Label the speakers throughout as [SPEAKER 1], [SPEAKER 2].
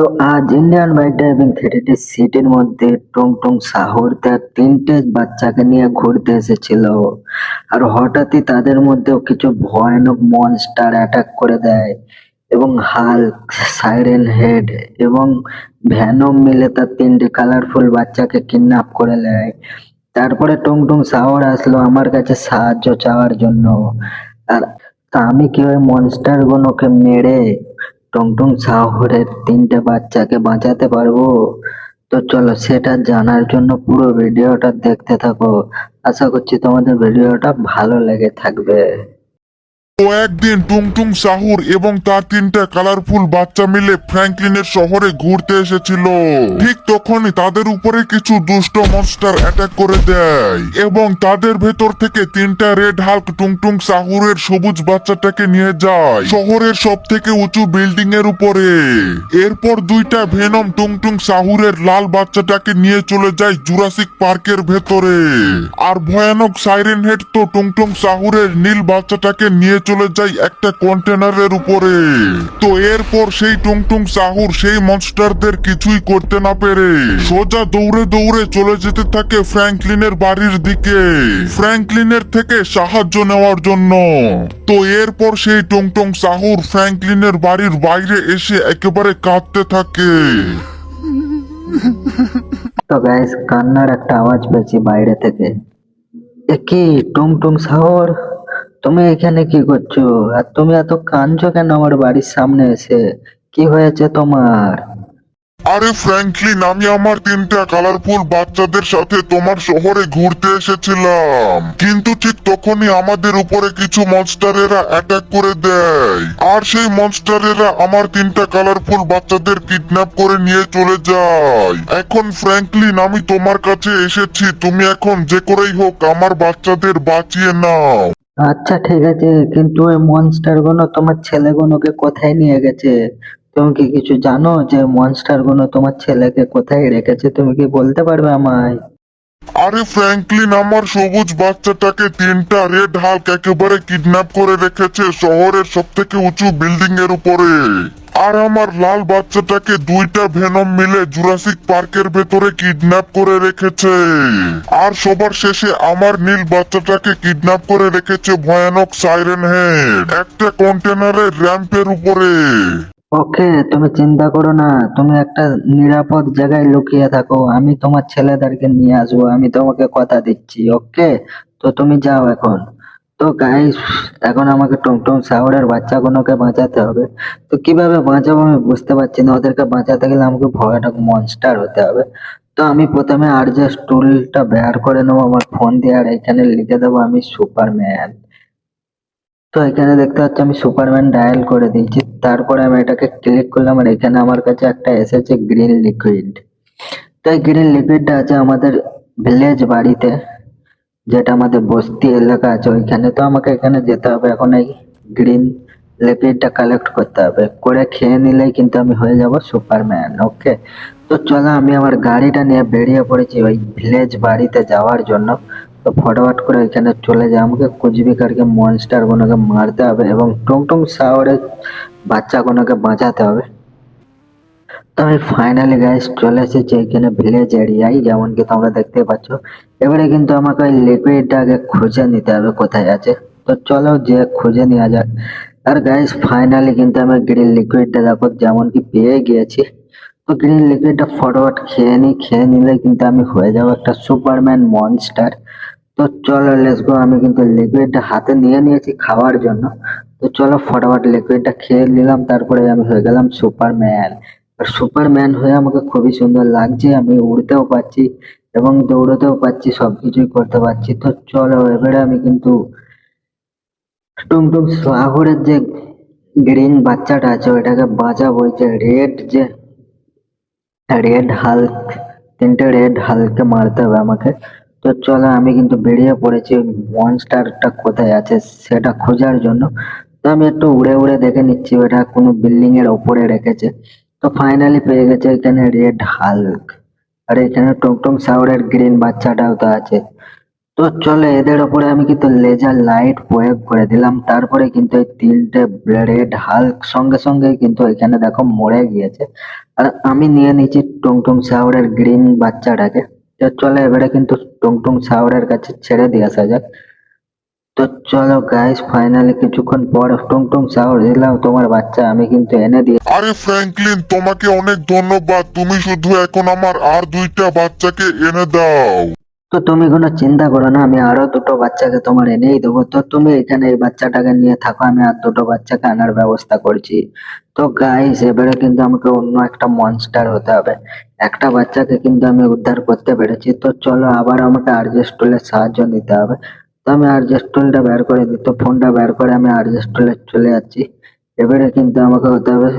[SPEAKER 1] তো আজ Indian bike driving thirty সিটির মধ্যে টুং টুং সাহুর তার তিনটে বাচ্চাকে নিয়ে ঘুরতে এসেছিল। আর হঠাৎই তাদের মধ্যেও কিছু ভয়ানক মনস্টার অ্যাটাক করে দেয় এবং হাল্ক সাইরেন হেড এবং ভ্যানম মিলে তার তিনটে কালারফুল বাচ্চাকে কিডন্যাপ করে নেয়। তারপরে টুং টুং সাহর আসলো আমার কাছে সাহায্য চাওয়ার জন্য। আর আমি কি ওই মনস্টার গুলোকে মেরে টুংটুং শহরের তিনটে বাচ্চাকে বাঁচাতে পারব? তো চলো সেটা জানার জন্য পুরো ভিডিওটা দেখতে থাকো। আশা করছি তোমাদের ভিডিওটা ভালো লেগে থাকবে।
[SPEAKER 2] তো একদিন টুংটুং সাহুর এবং তার তিনটা কালারফুল বাচ্চা মিলে ফ্র্যাঙ্কলিনের শহরে ঘুরতে এসেছিল। ঠিক তখনই তাদের উপরে কিছু দুষ্ট মনস্টার অ্যাটাক করে দেয় এবং তাদের ভেতর থেকে তিনটা রেড হাল্ক টুংটুং সাহুরের সবুজ বাচ্চাটাকে নিয়ে যায় শহরের সব থেকে উঁচু বিল্ডিং এর উপরে। এরপর দুইটা ভেনম টুংটুং সাহুরের লাল বাচ্চাটাকে নিয়ে চলে যায় জুরাসিক পার্কের ভেতরে। আর ভয়ানক সাইরেন হেড তো টুংটুং সাহুরের নীল বাচ্চাটাকে নিয়ে চলে যায় একটা কন্টেনারের উপরে। তো এরপর সেই টুংটুং সাহুর সেই মনস্টারদের কিছুই করতে না পেরে সোজা দৌড়ে দৌড়ে চলে যেতে থাকে ফ্র্যাঙ্কলিনের বাড়ির দিকে। ফ্র্যাঙ্কলিনের থেকে সাহায্য নেওয়ার জন্য। তো এরপর সেই টুংটুং সাহুর ফ্র্যাঙ্কলিনের বাড়ির বাইরে এসে একেবারে কাঁদতে থাকে।
[SPEAKER 1] তো গাইস কান্নার একটা আওয়াজ পেয়েছি বাইরে থেকে। এ কি টুং টুং সাহর? তুমি এখানে কি করছ? আর তুমি এত কাঁদছো কেন আমার বাড়ির সামনে এসে? কি হয়েছে তোমার?
[SPEAKER 2] আরে ফ্র্যাঙ্কলিন, আমি আমার তিনটা কালারফুল বাচ্চাদের সাথে তোমার শহরে ঘুরতে এসেছিলাম। কিন্তু ঠিক তখনই আমাদের উপরে কিছু মনস্টারেরা অ্যাটাক করে দেয়। আর সেই মনস্টারেরা আমার তিনটা কালারফুল বাচ্চাদের কিডন্যাপ করে নিয়ে চলে যায়। এখন ফ্র্যাঙ্কলিন, আমি তোমার কাছে এসেছি। তুমি এখন যে করেই হোক আমার বাচ্চাদের বাঁচিয়ে নাও।
[SPEAKER 1] আচ্ছা ঠিক আছে, কিন্তু ওই মনস্টারগুলো তোমার ছেলেগুলোকে কোথায় নিয়ে গেছে? তুমি কি কিছু জানো যে মনস্টারগুলো তোমার ছেলেকে কোথায় রেখেছে? তুমি কি বলতে পারবে আমায়?
[SPEAKER 2] আরে ফ্র্যাঙ্কলিন, আমার সবুজ বাচ্চাটাকে তিনটা রেড হাল্ক একেবারে কিডন্যাপ করে রেখেছে শহরের সব থেকে উঁচু বিল্ডিং এর উপরে। আর আমার লাল বাচ্চাটাকে দুইটা ভেনম মিলে জুরাসিক পার্কের ভেতরে কিডন্যাপ করে রেখেছে। আর সবার শেষে আমার নীল বাচ্চাটাকে কিডন্যাপ করে রেখেছে ভয়ানক সাইরেন হেড একটা কন্টেনারের র্যাম্পের উপরে।
[SPEAKER 1] ওকে তুমি চিন্তা করো না, তুমি একটা নিরাপদ জায়গায় লুকিয়ে থাকো। আমি তোমার ছেলেদেরকে নিয়ে আসব, আমি তোমাকে কথা দিচ্ছি, ওকে? তো তুমি যাও এখন। তো গাইস এখন আমাকে টুংটুং শহরের বাচ্চাগুলোকে বাঁচাতে হবে। তো কীভাবে বাঁচাবো আমি বুঝতে পারছি না, ওদেরকে বাঁচাতে গেলে আমাকে ভয়ানক মনস্টার হতে হবে। তো আমি প্রথমে আর যে টুলটা বের করে নেব, আমার ফোন দিয়ে, আর এখানে লিখে দেবো আমি সুপারম্যান তো এখানে দেখতে পাচ্ছি আমি সুপারম্যান ডায়াল করে দিয়েছি। তারপরে আমি এটাকে ক্লিক করলাম আর এখানে আমার কাছে একটা এসেছে গ্রিন লিকুইড। তো এই গ্রিন লিকুইডটা আছে আমাদের ভিলেজ বাড়িতে, যেটা আমাদের বস্তি এলাকা আছে। ওইখানে তো আমাকে এখানে যেতে হবে। এখন এই গ্রিন লিকুইডটা কালেক্ট করতে হবে। করে খেয়ে নিলেই কিন্তু আমি হয়ে যাব সুপারম্যান ওকে তো চলো আমি আমার গাড়িটা নিয়ে বেরিয়ে পড়েছি ওই ভিলেজ বাড়িতে যাওয়ার জন্য। তো ফটাফট করে এখানে চলে যায়। আমাকে কুচবিকারকে মনস্টার গুলোকে মারতে হবে এবং টুংটুং বাচ্চা বাচ্চাগুলোকে বাঁচাতে হবে। তো আমি ফাইনালি গাইস চলে এসেছি এখানে ভিলেজ এরিয়ায় যেমন কি তোমরা দেখতে পাচ্ছ। এবারে কিন্তু আমাকে ওই লিকুইডটা আগে খুঁজে নিতে হবে কোথায় আছে। তো চলো যে খুঁজে নেওয়া যাক। আর গাইস ফাইনালি কিন্তু আমি গ্রিন লিকুইডটা দেখো যেমন কি পেয়ে গিয়েছি। তো গ্রিন লিকুইডটা ফটাফট খেয়ে নিই খেয়ে নিলে কিন্তু আমি হয়ে যাব একটা সুপারম্যান মনস্টার তো চলো লেটস গো আমি কিন্তু লিকুইডটা হাতে নিয়ে নিয়েছি খাওয়ার জন্য। তো চলো, ফটাফট লিকুইডটা খেয়ে নিলাম, তারপরে আমি হয়ে গেলাম সুপারম্যান আর সুপারম্যান হয়ে আমাকে খুবই সুন্দর লাগছে, আমি উড়তেও পারছি এবং দৌড়তেও পারছি, সবকিছুই করতে পারছি। তো চলো, এবারে আমি কিন্তু টুমটুম সাগরের যে গ্রিন বাচ্চাটা আছে, ওইটাকে বাঁচাবো যে রেড যে রেড হাল্ক তিনটে রেড হালকে মারতে হবে আমাকে। তো চলো আমি কিন্তু বেরিয়ে পড়েছি মনস্টারটা কোথায় আছে সেটা খোঁজার জন্য। তো আমি একটু উড়ে উড়ে দেখে নিচ্ছি, ওটা কোনো বিল্ডিং এর ওপরে রেখেছে। তো ফাইনালি পেয়ে গেছে এখানে রেড হাল্ক আর এখানে টুংটুং সাউরের গ্রিন বাচ্চাটাও তো আছে। তো চলো, এদের ওপরে আমি কিন্তু লেজার লাইট প্রয়োগ করে দিলাম। তারপরে কিন্তু এই তিনটে রেড হাল্ক সঙ্গে সঙ্গে কিন্তু এখানে দেখো মরে গিয়েছে। আর আমি নিয়ে নিয়েছি টুংটুং শাওরের গ্রিন বাচ্চাটাকে। তো চলো এবারে কিন্তু টুংটুং সাউরের কাছে ছেড়ে দিয়ে আসা যাক। তো চলো গাইস ফাইনালি কিছুক্ষণ পর টুংটুং সাউর দিলাম তোমার বাচ্চা, আমি কিন্তু এনে দিয়ে
[SPEAKER 2] আরে ফ্র্যাঙ্কলিন, তোমাকে অনেক ধন্যবাদ। তুমি শুধু এখন আমার আর দুইটা বাচ্চাকে এনে দাও।
[SPEAKER 1] তো তুমি কোনো চিন্তা করো না, আমি আরও দুটো বাচ্চাকে তোমার এনেই দেবো। তো তুমি এখানে এই বাচ্চাটাকে নিয়ে থাকো, আমি আর দুটো বাচ্চাকে আনার ব্যবস্থা করছি। তো গাইস এবারে কিন্তু আমাকে অন্য একটা মনস্টার হতে হবে। একটা বাচ্চাকে কিন্তু আমি উদ্ধার করতে পেরেছি। তো চলো আবার আমাকে আরজেস্ট টুলের সাহায্য নিতে হবে। তো আমি আরজেস্ট টুলটা বের করে দিই। তো ফোনটা বের করে আমি আরজেস্ট টুলে চলে যাচ্ছি। এবারে কিন্তু আমাকে হতে হবে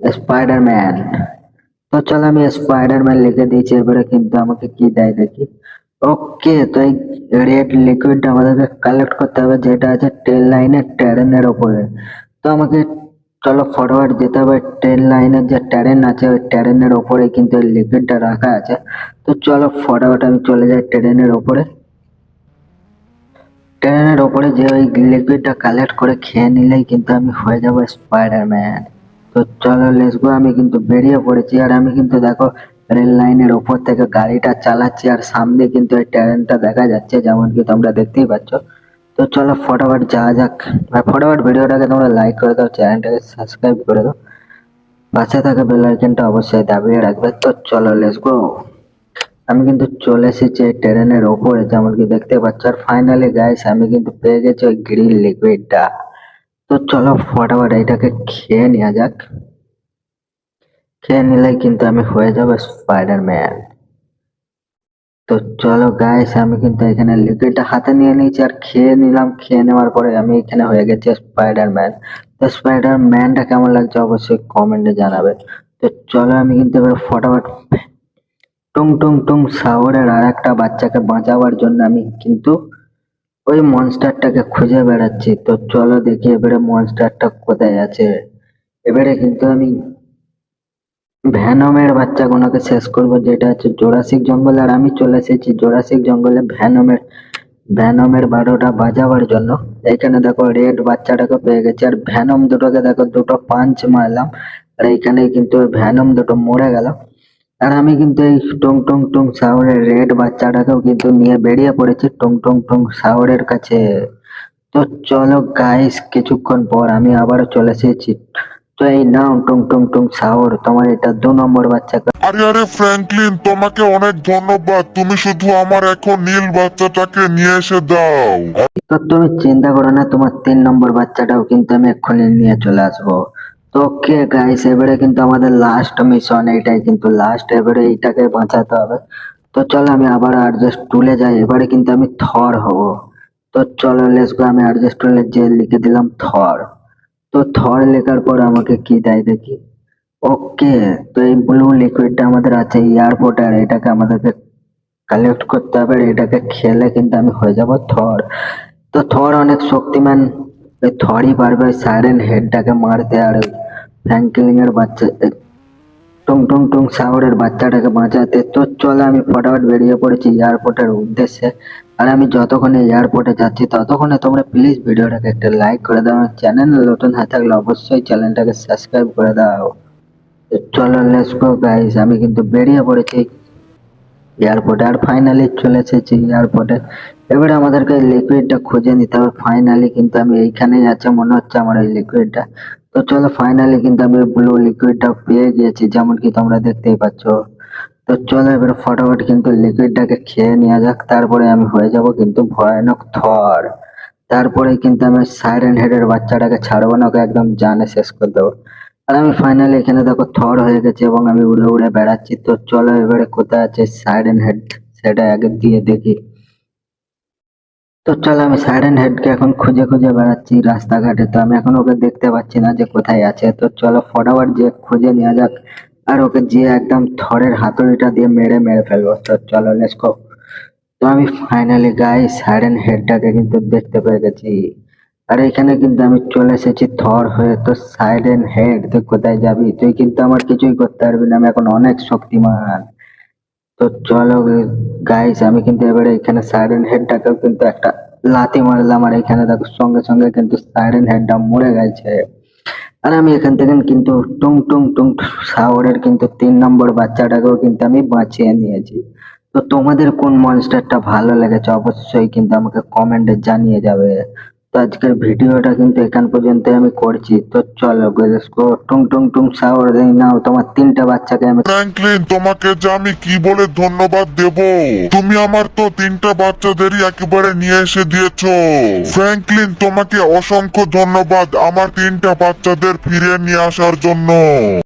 [SPEAKER 1] স্পাইডারম্যান তো চল আমি স্পাইডারম্যান লিখে দিয়েছি, এবারে কিন্তু আমাকে কি দেয় দেখি। ওকে তো এই রেড লিকুইডটা আমাদেরকে কালেক্ট করতে হবে, যেটা আছে ট্রেন লাইনের ট্রেনের ওপরে তো আমাকে চলো ফরওয়ার্ড যেতে হবে ট্রেন লাইনের যে ট্রেন আছে, ওই ট্রেনের ওপরে কিন্তু এই লিকুইডটা রাখা আছে। তো চলো ফরওয়ার্ড আমি চলে যাই ট্রেনের ওপরে ট্রেনের ওপরে যে ওই লিকুইডটা কালেক্ট করে খেয়ে নিলেই কিন্তু আমি হয়ে যাব স্পাইডারম্যান তো চলো লেটস গো আমি কিন্তু বেরিয়ে পড়েছি। আর আমি কিন্তু দেখো রেল লাইনের ওপর থেকে গাড়িটা চালাচ্ছি। আর সামনে কিন্তু এই ট্রেনটা দেখা যাচ্ছে, যেমন কি তোমরা দেখতেই পাচ্ছ। তো চলো, ফটাফট যাওয়া যাক। আর ফটাফট ভিডিওটাকে তোমরা লাইক করে দাও চ্যানেলটাকে সাবস্ক্রাইব করে দাও। পাশে থাকা বেল আইকনটা অবশ্যই দাবিয়ে রাখবে। তো চলো লেটস গো আমি কিন্তু চলে এসেছি এই ট্রেনের ওপরে, যেমন কি দেখতে পাচ্ছ। আর ফাইনালি গাইস আমি কিন্তু পেয়ে গেছি ওই গ্রিন লিকুইডটা তো চলো ফটাফট এটাকে খেয়ে নেওয়া যাক। খেয়ে নিলে কিন্তু আমি হয়ে যাব স্পাইডারম্যান তো চলো গাইস আমি কিন্তু এখানে লিকুইডটা হাতে নিয়ে নিয়েছি আর খেয়ে নিলাম। খেয়ে নেওয়ার পরে আমি এখানে হয়ে গেছি স্পাইডারম্যান তো স্পাইডারম্যানটা কেমন লাগছে অবশ্যই কমেন্টে জানাবে। তো চলো আমি কিন্তু এবার ফটাফট টুং টুং টুং সাওয়ারের আর একটা বাচ্চাকে বাঁচাবার জন্য আমি কিন্তু ওই মনস্টারটাকে খুঁজে বেড়াচ্ছি। তো চলো দেখি এবারে মনস্টারটা কোথায় আছে। এবারে কিন্তু আমি ভ্যানমের বাচ্চাগুলোকে শেষ করব, যেটা হচ্ছে জোরাসিক জঙ্গল আর আমি চলে এসেছি জোরাসিক জঙ্গলে ভ্যানমের ভ্যানমের বারোটা বাজাবার জন্য। এখানে দেখো রেড বাচ্চাটাকে পেয়ে গেছি, আর ভ্যানম দুটোকে দেখো দুটো পাঞ্চ মারলাম, আর এইখানে কিন্তু ভ্যানম দুটো মরে গেল। আর আমি কিন্তু এই টুং টুং টুং সাউরের রেড বাচ্চাটাকেও কিন্তু নিয়ে বেরিয়ে পড়েছি টুং টুং টুং সাউরের কাছে। তো চলো গাইস কিছুক্ষণ পর আমি আবারও চলে এসেছি। তো এই নাও টুং টুং টুং সাউর তোমার এটা দু নম্বর বাচ্চা
[SPEAKER 2] আরে আরে ফ্র্যাঙ্কলিন তোমাকে অনেক ধন্যবাদ। তুমি শুধু আমার এখন নীল বাচ্চাটাকে নিয়ে এসে দাও।
[SPEAKER 1] তো তুমি চিন্তা করো না তোমার তিন নম্বর বাচ্চাটাও কিন্তু আমি এক্ষুনি নিয়ে চলে আসব। ওকে গাইস এবারে কিন্তু আমাদের লাস্ট মিশন এইটাই কিন্তু লাস্ট এবারে এইটাকে বাঁচাতে হবে। তো চলো আমি আবার অ্যাডজাস্ট টুলে যাই। এবারে কিন্তু আমি থর হব। তো চলো লেস গো আমি অ্যাডজাস্ট টুলে যে লিখে দিলাম থর তো থর লেখার পর আমাকে কি দেয় দেখি। ওকে তো এই ব্লু লিকুইডটা আমাদের আছে এয়ারপোর্ট আর এটাকে আমাদেরকে কালেক্ট করতে হবে এটাকে খেলে কিন্তু আমি হয়ে যাব থর তো থর অনেক শক্তিমান, ওই থরই পারবে সাইরেন হেডটাকে মারতে আর ফ্র্যাঙ্কলিং এর বাচ্চা টুং টুং টুং সাউরের বাচ্চাটাকে বাঁচাতে তো চলে আমি ফটাফট বেরিয়ে পড়েছি এয়ারপোর্টের উদ্দেশ্যে। আর আমি যতক্ষণে এয়ারপোর্টে যাচ্ছি ততক্ষণে তোমরা প্লিজ ভিডিওটাকে একটা লাইক করে দাও। চ্যানেল নতুন হয়ে থাকলে অবশ্যই চ্যানেলটাকে সাবস্ক্রাইব করে দাও। চলো লেটস গো গাইস আমি কিন্তু বেরিয়ে পড়েছি। এয়ারপোর্টে আর ফাইনালি চলে এসেছি এয়ারপোর্টে। এবারে আমাদেরকে লিকুইডটা খুঁজে নিতে হবে। ফাইনালি কিন্তু আমি এইখানেই আছে, মনে হচ্ছে আমার এই লিকুইডটা তো চলো ফাইনালি কিন্তু আমি ব্লু লিকুইডটা পেয়ে গিয়েছি, যেমন কি তোমরা দেখতেই পাচ্ছ। তো চলো এবার ফটাফট কিন্তু লিকুইডটাকে খেয়ে নেওয়া যাক, তারপরে আমি হয়ে যাব কিন্তু ভয়ানক থর। তারপরে কিন্তু আমি সাইরেন হেডের বাচ্চাটাকে ছাড়বো না, ওকে একদম জানে শেষ করে দেবো। আর আমি ফাইনালি এখানে দেখো থর হয়ে গেছে এবং আমি উড়ে উড়ে বেড়াচ্ছি। তো চলো এবারে কোথায় আছে সাইরেন হেড সেটা আগে দিয়ে দেখি। তো চলো আমি সাইরেন হেডকে এখন খুঁজে খুঁজে বেড়াচ্ছি রাস্তাঘাটে। তো আমি এখন ওকে দেখতে পাচ্ছি না যে কোথায় আছে। তো চলো ফটাফট যে খুঁজে নেওয়া যাক। আর ওকে যে একদম থরের হাতুড়িটা দিয়ে মেরে মেরে ফেলব। তো চলো লেটস তো আমি ফাইনালি গাই সাইরেন হেডটাকে কিন্তু দেখতে পেয়ে গেছি। আর এখানে কিন্তু আমি চলে এসেছি থর হয়ে। তো সাইরেন হেড তুই কোথায় যাবি? তুই কিন্তু আমার কিছুই করতে পারবি না। আমি এখন অনেক শক্তিমান। তো চলো গাইস আমি কিন্তু এবারে এখানে সাইরেন হেডটাকেও কিন্তু একটা লাথি মারলাম, আর এখানে দেখো সঙ্গে সঙ্গে কিন্তু সাইরেন হেডটা মরে গেছে। আর আমি এখান থেকে কিন্তু টুং টুং টুং সাওয়ারের কিন্তু তিন নম্বর বাচ্চাটাকেও কিন্তু আমি বাঁচিয়ে নিয়েছি। তো তোমাদের কোন মনস্টারটা ভালো লেগেছে অবশ্যই কিন্তু আমাকে কমেন্টে জানিয়ে যাবে। তো আজকের ভিডিওটা কিন্তু এখান পর্যন্ত আমি করছি। তো চলো। টুং টুং টুং সাওয়ার এই নাও, তোমার তিনটা বাচ্চাকে আমি
[SPEAKER 2] ফ্র্যাঙ্কলিন তোমাকে যে আমি কি বলে ধন্যবাদ দেব? তুমি আমার তো তিনটা বাচ্চাদেরই একেবারে নিয়ে এসে দিয়েছ। ফ্র্যাঙ্কলিন তোমাকে অসংখ্য ধন্যবাদ আমার তিনটা বাচ্চাদের ফিরিয়ে নিয়ে আসার জন্য।